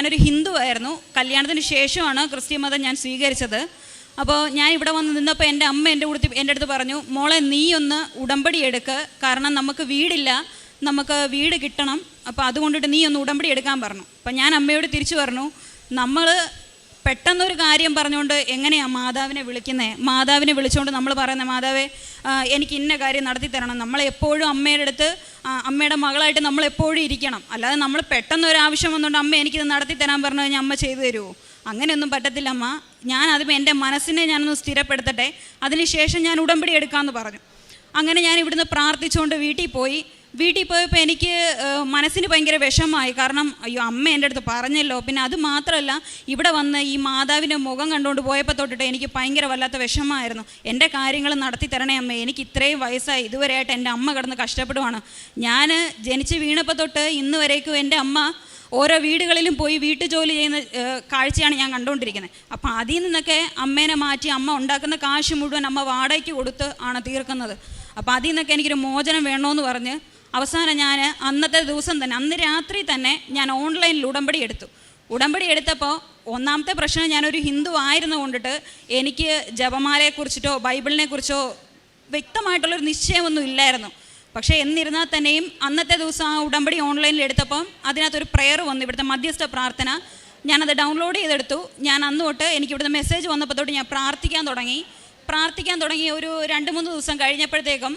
ഞാനൊരു ഹിന്ദു ആയിരുന്നു. കല്യാണത്തിന് ശേഷമാണ് ക്രിസ്ത്യൻ മതം ഞാൻ സ്വീകരിച്ചത്. അപ്പോൾ ഞാൻ ഇവിടെ വന്ന് നിന്നപ്പോൾ എന്റെ അമ്മ എന്റെ കൂടെ എന്റെ അടുത്ത് പറഞ്ഞു മോളെ നീ ഒന്ന് ഉടമ്പടി എടുക്ക്. കാരണം നമുക്ക് വീടില്ല. നമുക്ക് വീട് കിട്ടണം. അപ്പോൾ അതുകൊണ്ടിട്ട് നീ ഒന്ന് ഉടമ്പടി എടുക്കാൻ പറഞ്ഞു. അപ്പം ഞാൻ അമ്മയോട് തിരിച്ചു പറഞ്ഞു നമ്മൾ പെട്ടെന്നൊരു കാര്യം പറഞ്ഞുകൊണ്ട് എങ്ങനെയാണ് മാതാവിനെ വിളിക്കുന്നത് മാതാവിനെ വിളിച്ചുകൊണ്ട് നമ്മൾ പറയുന്നത് മാതാവേ എനിക്ക് ഇന്ന കാര്യം നടത്തി തരണം. നമ്മൾ എപ്പോഴും അമ്മയുടെ അടുത്ത് അമ്മയുടെ മകളായിട്ട് നമ്മൾ എപ്പോഴും ഇരിക്കണം. അല്ലാതെ നമ്മൾ പെട്ടെന്ന് ഒരു ആവശ്യം വന്നുകൊണ്ട് അമ്മ എനിക്കിത് നടത്തി തരാൻ പറഞ്ഞു കഴിഞ്ഞാൽ അമ്മ ചെയ്തു തരുമോ അങ്ങനെയൊന്നും പറ്റത്തില്ല അമ്മ. ഞാൻ അതിപ്പോൾ എന്റെ മനസ്സിനെ ഞാനൊന്ന് സ്ഥിരപ്പെടുത്തട്ടെ. അതിനുശേഷം ഞാൻ ഉടമ്പടി എടുക്കാമെന്ന് പറഞ്ഞു. അങ്ങനെ ഞാൻ ഇവിടുന്ന് പ്രാർത്ഥിച്ചുകൊണ്ട് വീട്ടിൽ പോയി. വീട്ടിൽ പോയപ്പോൾ എനിക്ക് മനസ്സിന് ഭയങ്കര വിഷമമായി. കാരണം അയ്യോ അമ്മ എന്റെ അടുത്ത് പറഞ്ഞല്ലോ. പിന്നെ അത് മാത്രമല്ല ഇവിടെ വന്ന് ഈ മാതാവിന്റെ മുഖം കണ്ടുകൊണ്ട് പോയപ്പോൾ തൊട്ടിട്ട് എനിക്ക് ഭയങ്കര വല്ലാത്ത വിഷമമായിരുന്നു. എന്റെ കാര്യങ്ങൾ നടത്തി തരണേ അമ്മ. എനിക്ക് ഇത്രയും വയസ്സായി. ഇതുവരെയായിട്ട് എന്റെ അമ്മ കിടന്ന് കഷ്ടപ്പെടുവാണ്. ഞാൻ ജനിച്ച് വീണപ്പോൾ തൊട്ട് ഇന്ന് വരേക്കും എന്റെ അമ്മ ഓരോ വീടുകളിലും പോയി വീട്ടു ജോലി ചെയ്യുന്ന കാഴ്ചയാണ് ഞാൻ കണ്ടുകൊണ്ടിരിക്കുന്നത്. അപ്പോൾ അതിൽ നിന്നൊക്കെ അമ്മേനെ മാറ്റി അമ്മ ഉണ്ടാക്കുന്ന കാശ് മുഴുവൻ അമ്മ വാടകയ്ക്ക് കൊടുത്ത് ആണ് തീർക്കുന്നത്. അപ്പോൾ അതിൽ നിന്നൊക്കെ എനിക്കൊരു മോചനം വേണമെന്ന് പറഞ്ഞ് അവസാനം ഞാൻ അന്നത്തെ ദിവസം തന്നെ അന്ന് രാത്രി തന്നെ ഞാൻ ഓൺലൈനിൽ ഉടമ്പടി എടുത്തു. ഉടമ്പടി എടുത്തപ്പോൾ ഒന്നാമത്തെ പ്രശ്നം ഞാനൊരു ഹിന്ദു ആയിരുന്നു കൊണ്ടിട്ട് എനിക്ക് ജപമാലയെക്കുറിച്ചിട്ടോ ബൈബിളിനെ കുറിച്ചോ വ്യക്തമായിട്ടുള്ളൊരു നിശ്ചയമൊന്നും ഇല്ലായിരുന്നു. പക്ഷേ എന്നിരുന്നാൽ തന്നെയും അന്നത്തെ ദിവസം ആ ഉടമ്പടി ഓൺലൈനിൽ എടുത്തപ്പം അതിനകത്തൊരു പ്രെയർ വന്നു ഇവിടുത്തെ മധ്യസ്ഥ പ്രാർത്ഥന. ഞാനത് ഡൗൺലോഡ് ചെയ്തെടുത്തു. ഞാൻ അന്ന് തൊട്ട് എനിക്ക് ഇവിടുത്തെ മെസ്സേജ് വന്നപ്പോൾ തൊട്ട് ഞാൻ പ്രാർത്ഥിക്കാൻ തുടങ്ങി. പ്രാർത്ഥിക്കാൻ തുടങ്ങി ഒരു രണ്ട് മൂന്ന് ദിവസം കഴിഞ്ഞപ്പോഴത്തേക്കും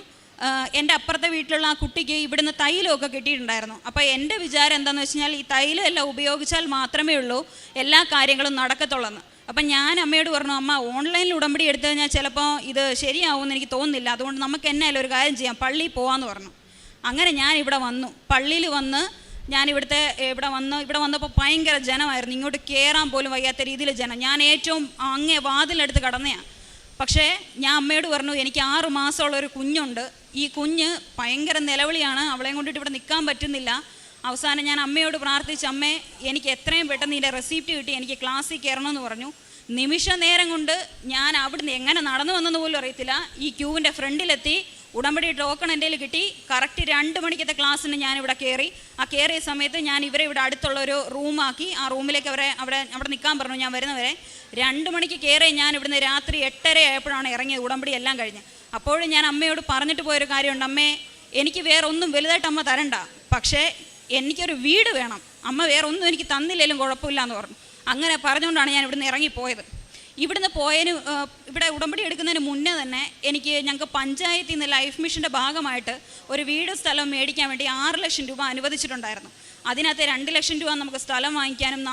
എന്റെ അപ്പുറത്തെ വീട്ടിലുള്ള ആ കുട്ടിക്ക് ഇവിടുന്ന് തൈലമൊക്കെ കിട്ടിയിട്ടുണ്ടായിരുന്നു. അപ്പോൾ എന്റെ വിചാരം എന്താണെന്ന് വെച്ച് കഴിഞ്ഞാൽ ഈ തൈലം എല്ലാം ഉപയോഗിച്ചാൽ മാത്രമേ ഉള്ളൂ എല്ലാ കാര്യങ്ങളും നടക്കത്തുള്ളെന്ന്. അപ്പം ഞാൻ അമ്മയോട് പറഞ്ഞു അമ്മ ഓൺലൈനിൽ ഉടമ്പടി എടുത്തു കഴിഞ്ഞാൽ ചിലപ്പോൾ ഇത് ശരിയാവുമെന്ന് എനിക്ക് തോന്നുന്നില്ല. അതുകൊണ്ട് നമുക്ക് എന്നായാലും ഒരു കാര്യം ചെയ്യാം. പള്ളിയിൽ പോകാമെന്ന് പറഞ്ഞു. അങ്ങനെ ഞാൻ ഇവിടെ വന്നു. പള്ളിയിൽ വന്ന് ഞാൻ ഇവിടുത്തെ ഇവിടെ വന്ന് ഇവിടെ വന്നപ്പോൾ ഭയങ്കര ജനമായിരുന്നു. ഇങ്ങോട്ട് കയറാൻ പോലും വയ്യാത്ത രീതിയിൽ ജനം. ഞാൻ ഏറ്റവും അങ്ങേ വാതിലെടുത്ത് കടന്നയാണ് പക്ഷേ ഞാൻ അമ്മയോട് പറഞ്ഞു എനിക്ക് ആറു മാസമുള്ള ഒരു കുഞ്ഞുണ്ട്. ഈ കുഞ്ഞ് ഭയങ്കര നിലവിളിയാണ്. അവളെ കൊണ്ടിട്ട് ഇവിടെ നിൽക്കാൻ പറ്റുന്നില്ല. അവസാനം ഞാൻ അമ്മയോട് പ്രാർത്ഥിച്ച് അമ്മേ എനിക്ക് എത്രയും പെട്ടെന്ന് ഇതിന്റെ റെസിപ്റ്റ് കിട്ടി. എനിക്ക് ക്ലാസ്സിൽ കയറണമെന്ന് പറഞ്ഞു. നിമിഷ നേരം കൊണ്ട് ഞാൻ അവിടുന്ന് എങ്ങനെ നടന്നു വന്നെന്ന് പോലും അറിയത്തില്ല. ഈ ക്യൂവിന്റെ ഫ്രണ്ടിലെത്തി. ഉടമ്പടി ടോക്കൺ എന്റെ കിട്ടി. കറക്റ്റ് രണ്ട് മണിക്കത്തെ ക്ലാസ്സിന് ഞാൻ ഇവിടെ കയറി ആ കയറിയ സമയത്ത് ഞാൻ ഇവരെ ഇവിടെ അടുത്തുള്ള ഒരു റൂമാക്കി ആ റൂമിലേക്ക് അവരെ അവിടെ അവിടെ നിൽക്കാൻ പറഞ്ഞു. ഞാൻ വരുന്നവരെ. രണ്ട് മണിക്ക് കയറി ഞാൻ ഇവിടുന്ന് രാത്രി എട്ടര ആയപ്പോഴാണ് ഇറങ്ങിയത്. ഉടമ്പടി എല്ലാം കഴിഞ്ഞ്. അപ്പോഴും ഞാൻ അമ്മയോട് പറഞ്ഞിട്ട് പോയൊരു കാര്യമുണ്ട്. അമ്മേ എനിക്ക് വേറെ ഒന്നും വലുതായിട്ട് അമ്മ തരണ്ട. പക്ഷേ എനിക്കൊരു വീട് വേണം. അമ്മ വേറെ ഒന്നും എനിക്ക് തന്നില്ലെങ്കിലും കുഴപ്പമില്ല എന്ന് പറഞ്ഞു. അങ്ങനെ പറഞ്ഞുകൊണ്ടാണ് ഞാൻ ഇവിടുന്ന് ഇറങ്ങിപ്പോയത്. ഇവിടുന്ന് പോയതിന് ഇവിടെ ഉടമ്പടി എടുക്കുന്നതിന് മുന്നേ തന്നെ എനിക്ക് ഞങ്ങൾക്ക് പഞ്ചായത്തിൽ നിന്ന് ലൈഫ് മിഷന്റെ ഭാഗമായിട്ട് ഒരു വീട് സ്ഥലം മേടിക്കാൻ വേണ്ടി ആറ് ലക്ഷം രൂപ അനുവദിച്ചിട്ടുണ്ടായിരുന്നു. അതിനകത്ത് രണ്ട് ലക്ഷം രൂപ നമുക്ക് സ്ഥലം വാങ്ങിക്കാനും